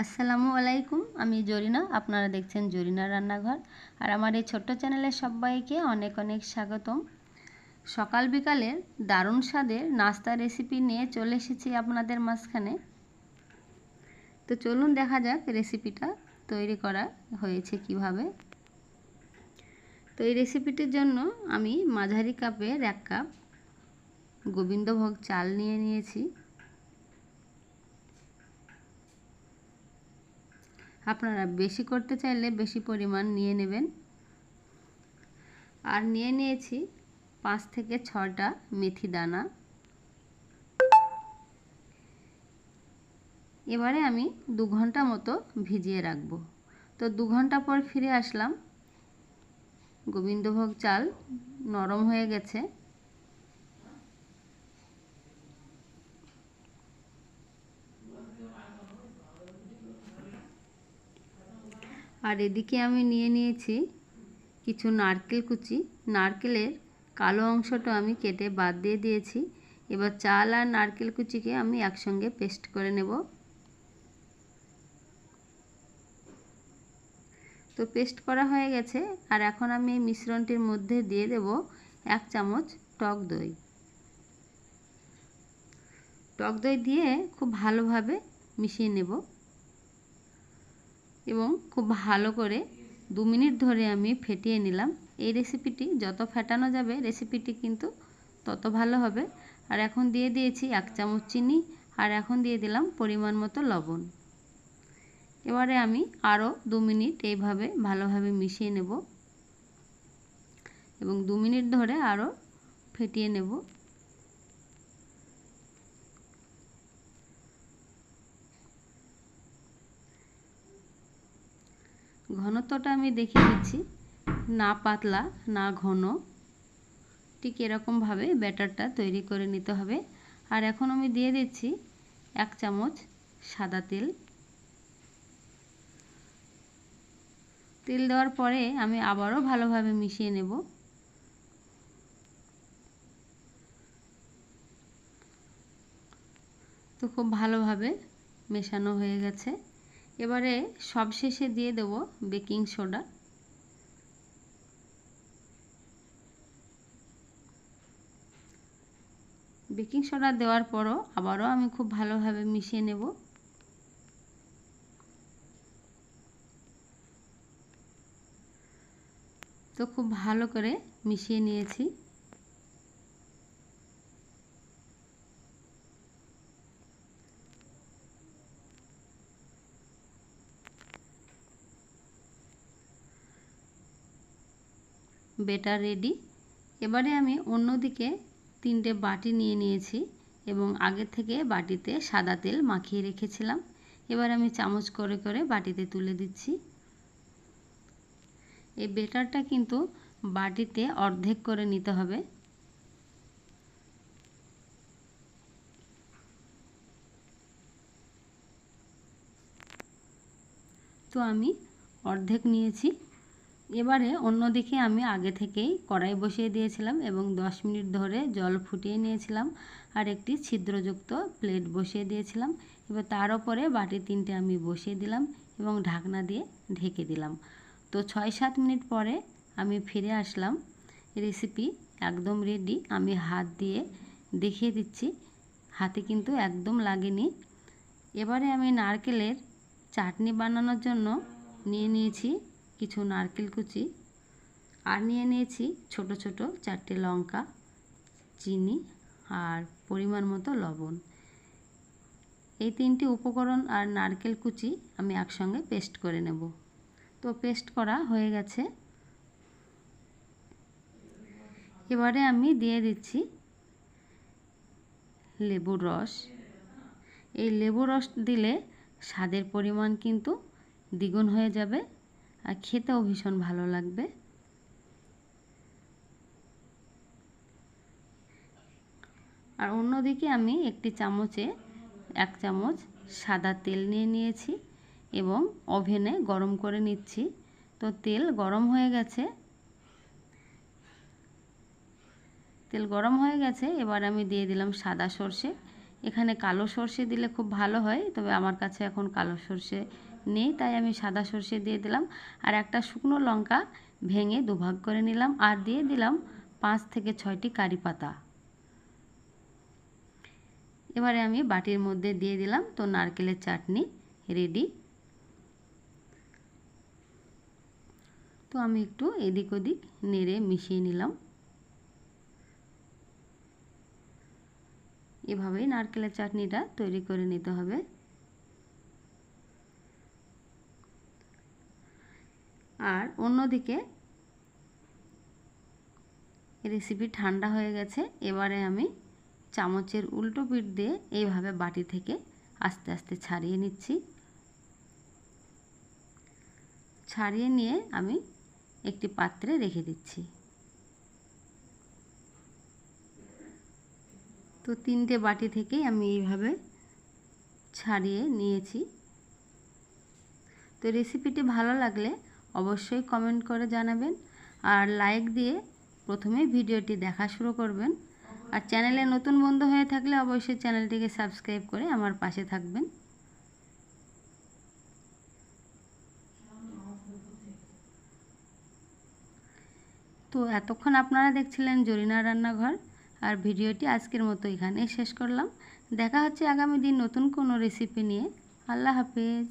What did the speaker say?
আসসালামু আলাইকুম, আমি জরিনা, আপনারা দেখছেন জরিনা রান্নাঘর। আর আমার এই ছোট্ট চ্যানেলে সবাইকে অনেক অনেক স্বাগতম। সকাল বিকালের দারুণ স্বাদের নাস্তা রেসিপি নিয়ে চলে এসেছি আপনাদের মাঝখানে। তো চলুন দেখা যাক রেসিপিটা তৈরি করা হয়েছে কীভাবে। তো এই রেসিপিটির জন্য আমি মাঝারি কাপের এক কাপ গোবিন্দভোগ চাল নিয়ে নিয়েছি। আপনারা বেশি করতে চাইলে বেশি পরিমাণ নিয়ে নেবেন। আর নিয়ে নিয়েছি পাঁচ থেকে ছটা মেথি দানা। এবারে আমি দু ঘণ্টা মতো ভিজিয়ে রাখব। তো দু ঘণ্টা পর ফিরে আসলাম। গোবিন্দভোগ চাল নরম হয়ে গেছে। আর এদিকে আমি নিয়ে নিয়েছি কিছু নারকেল কুচি। নারকেলের কালো অংশটা আমি কেটে বাদ দিয়ে দিয়েছি। এবার চাল আর নারকেল কুচিকে আমি একসঙ্গে পেস্ট করে নেব। তো পেস্ট করা হয়ে গেছে। আর এখন আমি এই মিশ্রণটির মধ্যে দিয়ে দেব এক চামচ টক দই। টক দই দিয়ে খুব ভালোভাবে মিশিয়ে নেব। এবং খুব ভালো করে দু মিনিট ধরে আমি ফেটিয়ে নিলাম। এই রেসিপিটি যত ফেটানো যাবে রেসিপিটি কিন্তু তত ভালো হবে। আর এখন দিয়ে দিয়েছি এক চামচ চিনি আর এখন দিয়ে দিলাম পরিমাণ মতো লবণ। এবারে আমি আরও দু মিনিট এইভাবে ভালোভাবে মিশিয়ে নেব এবং দু মিনিট ধরে আরও ফেটিয়ে নেব। ঘনত্বটা আমি দেখিয়ে দিচ্ছি। না পাতলা, না ঘন। ঠিক এরকমভাবে ব্যাটারটা তৈরি করে নিতে হবে। আর এখন আমি দিয়ে দিচ্ছি এক চামচ সাদা তেল। তেল দেওয়ার পরে আমি আবারও ভালোভাবে মিশিয়ে নেব। তো খুব ভালোভাবে মেশানো হয়ে গেছে। এবারে সবশেষে দিয়ে দেব বেকিং সোডা। বেকিং সোডা দেওয়ার পরও আবারও আমি খুব ভালোভাবে মিশিয়ে নেব। তো খুব ভালো করে মিশিয়ে নিয়েছি। Batter ready. এবারে আমি অন্যদিকে তিনটে বাটি নিয়ে নিয়েছি এবং আগে থেকে বাটিতে সাদা তেল মাখিয়ে রেখেছিলাম। এবার আমি চামচ করে করে বাটিতে তুলে দিচ্ছি। এই বেটারটা কিন্তু বাটিতে অর্ধেক করে নিতে হবে। তো আমি অর্ধেক নিয়েছি। এবারে অন্যদিকে আমি আগে থেকেই কড়াই বসিয়ে দিয়েছিলাম এবং 10 মিনিট ধরে জল ফুটিয়ে নিয়েছিলাম আর একটি ছিদ্রযুক্ত প্লেট বসিয়ে দিয়েছিলাম। এবার তার উপরে বাটি তিনটে আমি বসিয়ে দিলাম এবং ঢাকনা দিয়ে ঢেকে দিলাম। তো ছয় সাত মিনিট পরে আমি ফিরে আসলাম। রেসিপি একদম রেডি। আমি হাত দিয়ে দেখিয়ে দিচ্ছি। হাতে কিন্তু একদম লাগেনি। এবারে আমি নারকেলের চাটনি বানানোর জন্য নিয়ে নিয়েছি। কিছু নারকেল কুচি আর নিয়ে নিয়েছি ছোট ছোট চারটে লঙ্কা, চিনি আর পরিমাণ মতো লবণ। এই তিনটি উপকরণ আর নারকেল কুচি আমি একসঙ্গে পেস্ট করে নেব। তো পেস্ট করা হয়ে গেছে। এবারে আমি দিয়ে দিচ্ছি লেবুর রস। এই লেবু রস দিলে স্বাদের পরিমাণ কিন্তু দ্বিগুণ হয়ে যাবে। আর খেতেও ভীষণ ভালো লাগবে। আর অন্যদিকে আমি একটি চামচে, এক চামচ সাদা তেল নিয়ে নিয়েছি এবং ওভেনে গরম করে নিচ্ছি। তো তেল গরম হয়ে গেছে। তেল গরম হয়ে গেছে, এবার আমি দিয়ে দিলাম সাদা সর্ষে। এখানে কালো সর্ষে দিলে খুব ভালো হয়, তবে আমার কাছে এখন কালো সর্ষে নেই, তাই আমি সাদা সর্ষে দিয়ে দিলাম। আর একটা শুকনো লঙ্কা ভেঙে দুভাগ করে নিলাম আর দিয়ে দিলাম পাঁচ থেকে ছয়টি কারি পাতা। এবারে আমি বাটির মধ্যে দিয়ে দিলাম তো নারকেলের চাটনি রেডি তো আমি একটু এদিক ওদিক নেড়ে মিশিয়ে নিলাম। এভাবেই নারকেলের চাটনিটা তৈরি করে নিতে হবে। আর অন্যদিকে রেসিপি ঠান্ডা হয়ে গেছে, এবারে আমি চামচের উল্টো পিঠ দিয়ে এইভাবে বাটি থেকে আস্তে আস্তে ছাড়িয়ে নিচ্ছি। ছাড়িয়ে নিয়ে আমি একটি পাত্রে রেখে দিচ্ছি। তো তিনটে বাটি থেকেই আমি এইভাবে ছাড়িয়ে নিয়েছি। তো রেসিপিটি ভালো লাগলে অবশ্যই কমেন্ট করে জানাবেন। আর লাইক দিয়ে প্রথমে ভিডিওটি দেখা শুরু করবেন। আর চ্যানেলে নতুন বন্ধু হয়ে থাকলে অবশ্যই চ্যানেলটিকে সাবস্ক্রাইব করে আমার পাশে থাকবেন। তো এতক্ষণ আপনারা দেখছিলেন জরিনা রান্নাঘর। আর ভিডিওটি আজকের মতো এখানেই শেষ করলাম। দেখা হচ্ছে আগামী দিন নতুন কোনো রেসিপি নিয়ে। আল্লাহ হাফেজ।